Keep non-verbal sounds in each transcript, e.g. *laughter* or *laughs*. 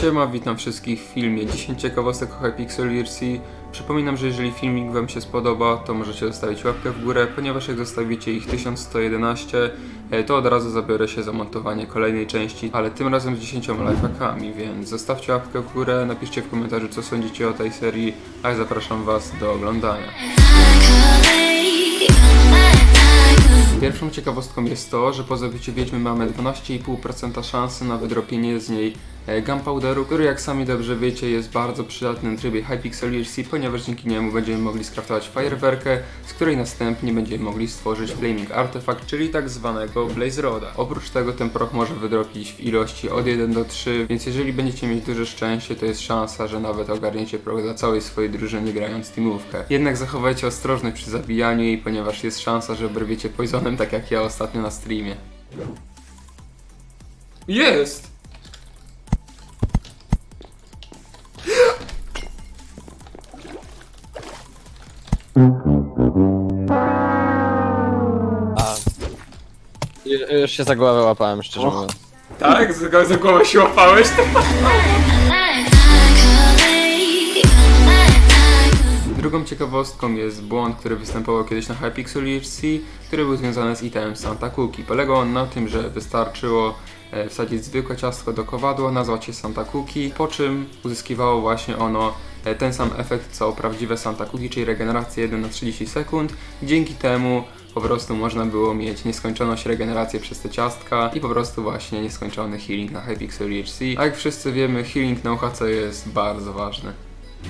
Siema, witam wszystkich w filmie 10 ciekawostek o Hypixel ERC. Przypominam, że jeżeli filmik Wam się spodoba, to możecie zostawić łapkę w górę, ponieważ jak zostawicie ich 1111, e, to od razu zabiorę się za montowanie kolejnej części, ale tym razem z 10 lifehackami, więc zostawcie łapkę w górę, napiszcie w komentarzu co sądzicie o tej serii, a zapraszam Was do oglądania. Pierwszą ciekawostką jest to, że po zabiciu wiedźmy mamy 12,5% szansy na wydropienie z niej gunpowderu, który jak sami dobrze wiecie jest bardzo przydatny w trybie Hypixel ERC, ponieważ dzięki niemu będziemy mogli skraftować fajerwerkę, z której następnie będziemy mogli stworzyć Flaming Artifact, czyli tak zwanego Blaze Roda. Oprócz tego ten proch może wydropić w ilości od 1 do 3, więc jeżeli będziecie mieć duże szczęście, to jest szansa, że nawet ogarniecie proch dla całej swojej drużyny grając teamówkę. Jednak zachowajcie ostrożność przy zabijaniu jej, ponieważ jest szansa, że oberwiecie poisonem, tak jak ja ostatnio na streamie. Jest! Już się za głowę łapałem, szczerze mówiąc. Tak? Za, za głowę się łapałeś? *laughs* Drugą ciekawostką jest błąd, który występował kiedyś na Hypixel EHC, który był związany z itemem Santa Cookie. Polegał on na tym, że wystarczyło e, wsadzić zwykłe ciastko do kowadła, nazwać je Santa Cookie, po czym uzyskiwało właśnie ono e, ten sam efekt co prawdziwe Santa Cookie, czyli regenerację 1 na 30 sekund. Dzięki temu po prostu można było mieć nieskończoność regeneracji przez te ciastka i po prostu właśnie nieskończony healing na Hypixel EHC. A jak wszyscy wiemy, healing na UHC jest bardzo ważny.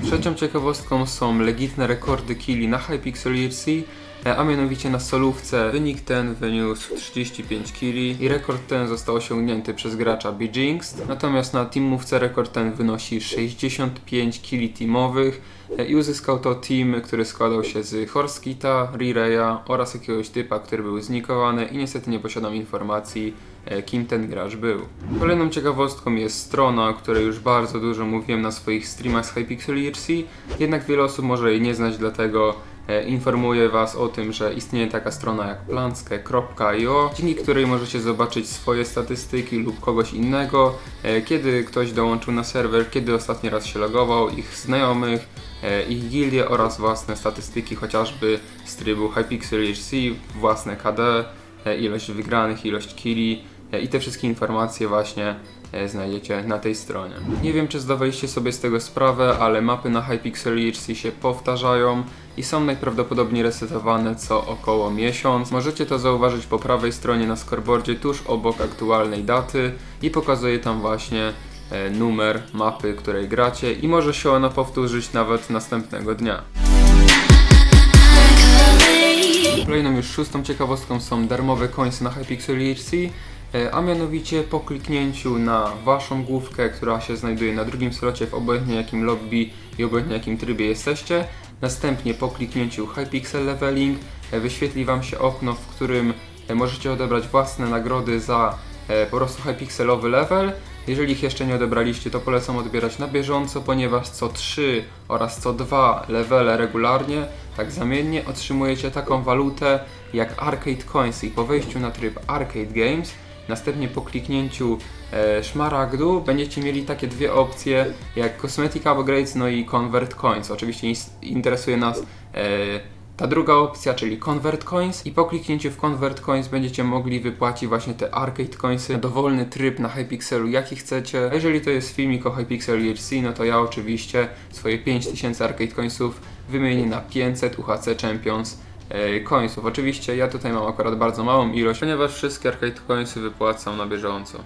Trzecią ciekawostką są legitne rekordy killi na Hypixel ERC, e, a mianowicie na solówce wynik ten wyniósł 35 killi i rekord ten został osiągnięty przez gracza Bijinx. Natomiast na teamówce rekord ten wynosi 65 killi teamowych e, i uzyskał to team, który składał się z Horskita, Rireya oraz jakiegoś typa, który był znikowany i niestety nie posiadam informacji e, kim ten gracz był. Kolejną ciekawostką jest strona, o której już bardzo dużo mówiłem na swoich streamach z Hypixel ERC, jednak wiele osób może jej nie znać, dlatego e, informuję Was o tym, że istnieje taka strona jak planske.io, dzięki której możecie zobaczyć swoje statystyki lub kogoś innego, e, kiedy ktoś dołączył na serwer, kiedy ostatni raz się logował, ich znajomych, e, ich gildie oraz własne statystyki, chociażby z trybu Hypixel EHC, własne KD, ilość wygranych, ilość killi i te wszystkie informacje właśnie e, znajdziecie na tej stronie. Nie wiem, czy zdawaliście sobie z tego sprawę, ale mapy na Hypixel EHC się powtarzają i są najprawdopodobniej resetowane co około miesiąc. Możecie to zauważyć po prawej stronie na scoreboardzie tuż obok aktualnej daty i pokazuje tam właśnie e, numer mapy, której gracie i może się ona powtórzyć nawet następnego dnia. Kolejną już szóstą ciekawostką są darmowe coinsy na Hypixel EHC, a mianowicie po kliknięciu na waszą główkę, która się znajduje na drugim slocie w obojętnie jakim lobby i obojętnie jakim trybie jesteście, następnie po kliknięciu Hypixel Leveling e, wyświetli wam się okno, w którym e, możecie odebrać własne nagrody za e, po prostu hypixelowy level. Jeżeli ich jeszcze nie odebraliście, to polecam odbierać na bieżąco, ponieważ co 3 oraz co 2 levele regularnie, tak zamiennie, otrzymujecie taką walutę jak Arcade Coins i po wejściu na tryb Arcade Games, następnie po kliknięciu e, szmaragdu będziecie mieli takie dwie opcje jak Cosmetic Upgrades, no i Convert Coins. Oczywiście interesuje nas e, ta druga opcja, czyli Convert Coins i po kliknięciu w Convert Coins będziecie mogli wypłacić właśnie te Arcade Coinsy dowolny tryb na Hypixelu, jaki chcecie. A jeżeli to jest filmik o Hypixel EHC, no to ja oczywiście swoje 5000 Arcade Coinsów wymienię na 500 UHC Champions coinsów. Oczywiście ja tutaj mam akurat bardzo małą ilość, ponieważ wszystkie Arcade Coinsy wypłacam na bieżąco.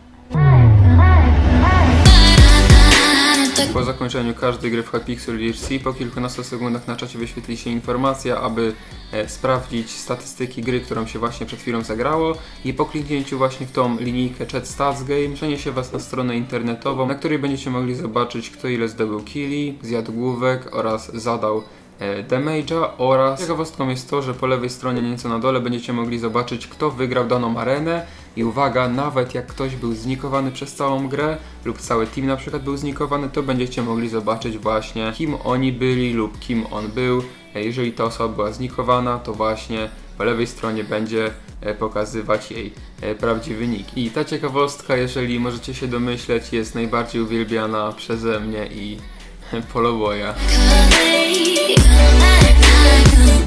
Po zakończeniu każdej gry w Hypixel EHC po kilkunastu sekundach na czacie wyświetli się informacja, aby e, sprawdzić statystyki gry, którą się właśnie przed chwilą zagrało i po kliknięciu właśnie w tą linijkę Chat Stats Game przeniesie Was na stronę internetową, na której będziecie mogli zobaczyć kto ile zdobył killi, zjadł główek oraz zadał e, damage'a oraz ciekawostką jest to, że po lewej stronie nieco na dole będziecie mogli zobaczyć kto wygrał daną arenę i uwaga, nawet jak ktoś był znikowany przez całą grę lub cały team na przykład był znikowany, to będziecie mogli zobaczyć właśnie kim oni byli lub kim on był. E, Jeżeli ta osoba była znikowana, to właśnie po lewej stronie będzie e, pokazywać jej e, prawdziwy nick. I ta ciekawostka, jeżeli możecie się domyśleć, jest najbardziej uwielbiana przeze mnie i *laughs* Poloboya.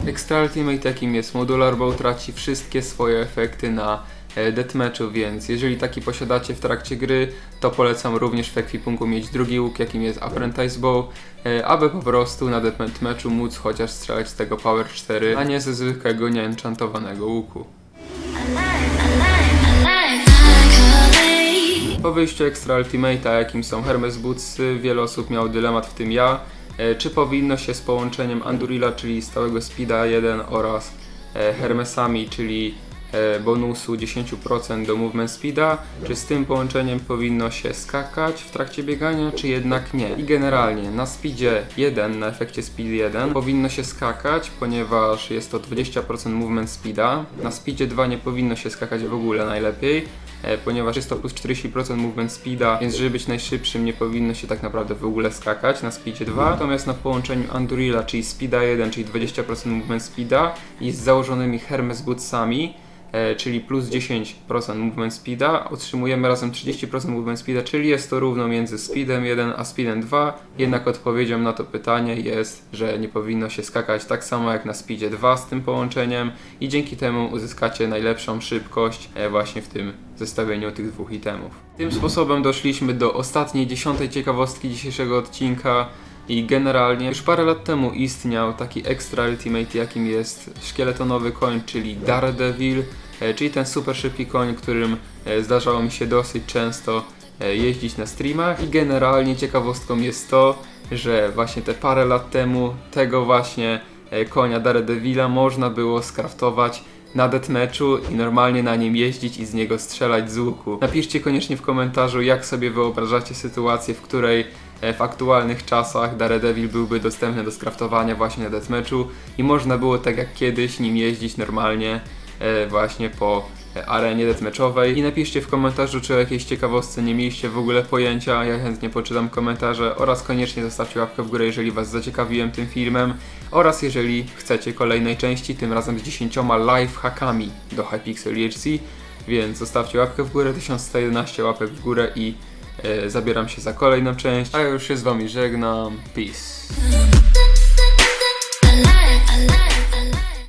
Extra Ultimate jakim jest Modular Bow traci wszystkie swoje efekty na e, deathmatchu, więc jeżeli taki posiadacie w trakcie gry, to polecam również w ekwipunku mieć drugi łuk, jakim jest Apprentice Bow, e, aby po prostu na deathmatchu móc chociaż strzelać z tego Power 4, a nie ze zwykłego nieenchantowanego łuku. Po wyjściu Extra Ultimate'a, jakim są Hermes Bootsy, wiele osób miało dylemat, w tym ja, e, czy powinno się z połączeniem Andurilla, czyli stałego Speeda 1 oraz e, Hermesami, czyli e, bonusu 10% do Movement Speeda, czy z tym połączeniem powinno się skakać w trakcie biegania, czy jednak nie. I generalnie na Speedzie 1, na efekcie Speed 1 powinno się skakać, ponieważ jest to 20% Movement Speeda. Na Speedzie 2 nie powinno się skakać w ogóle najlepiej, ponieważ jest to plus 40% movement speeda, więc żeby być najszybszym nie powinno się tak naprawdę w ogóle skakać na speedzie 2. Natomiast na połączeniu Andurilla, czyli speeda 1, czyli 20% movement speeda i z założonymi Hermes bootsami, e, czyli plus 10% movement speeda, otrzymujemy razem 30% movement speeda, czyli jest to równo między speedem 1 a speedem 2. Jednak odpowiedzią na to pytanie jest, że nie powinno się skakać tak samo jak na speedzie 2 z tym połączeniem i dzięki temu uzyskacie najlepszą szybkość e, właśnie w tym zestawieniu tych dwóch itemów. Tym sposobem doszliśmy do ostatniej, dziesiątej ciekawostki dzisiejszego odcinka i generalnie już parę lat temu istniał taki extra ultimate jakim jest szkieletonowy koń, czyli Daredevil, e, czyli ten super szybki koń, którym e, zdarzało mi się dosyć często e, jeździć na streamach i generalnie ciekawostką jest to, że właśnie te parę lat temu tego właśnie konia Daredevila można było skraftować na deathmatchu i normalnie na nim jeździć i z niego strzelać z łuku. Napiszcie koniecznie w komentarzu, jak sobie wyobrażacie sytuację, w której w aktualnych czasach Daredevil byłby dostępny do skraftowania właśnie na deathmatchu i można było tak jak kiedyś nim jeździć normalnie e, właśnie po e, arenie deathmatchowej. I napiszcie w komentarzu, czy o jakiejś ciekawostce nie mieliście w ogóle pojęcia, ja chętnie poczytam komentarze oraz koniecznie zostawcie łapkę w górę, jeżeli Was zaciekawiłem tym filmem. Oraz jeżeli chcecie kolejnej części, tym razem z 10 live hackami do Hypixel EHC, więc zostawcie łapkę w górę, 1111 łapek w górę i e, zabieram się za kolejną część, a już się z Wami żegnam, peace.